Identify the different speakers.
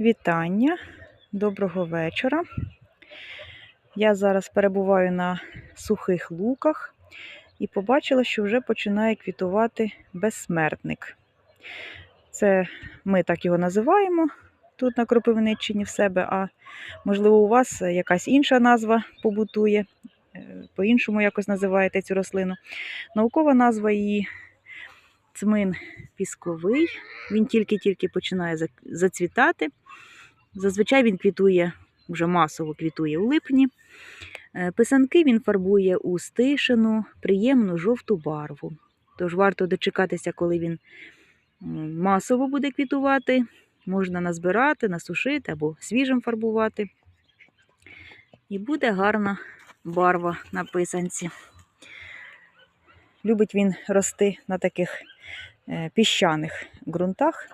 Speaker 1: Вітання, доброго вечора. Я зараз перебуваю на сухих луках і побачила, що вже починає квітувати безсмертник. Це ми так його називаємо тут на Кропивниччині в себе, а можливо, у вас якась інша назва побутує, е, по-іншому якось називаєте цю рослину. Наукова назва її цмин пісковий. Він тільки-тільки починає зацвітати. Зазвичай він квітує, вже масово квітує у липні. Е, Писанки він фарбує у стишену, приємну жовту барву. Тож варто дочекатися, коли він масово буде квітувати. Можна назбирати, насушити або свіжим фарбувати. І буде гарна барва на писанці. Любить він рости на таких е, піщаних ґрунтах.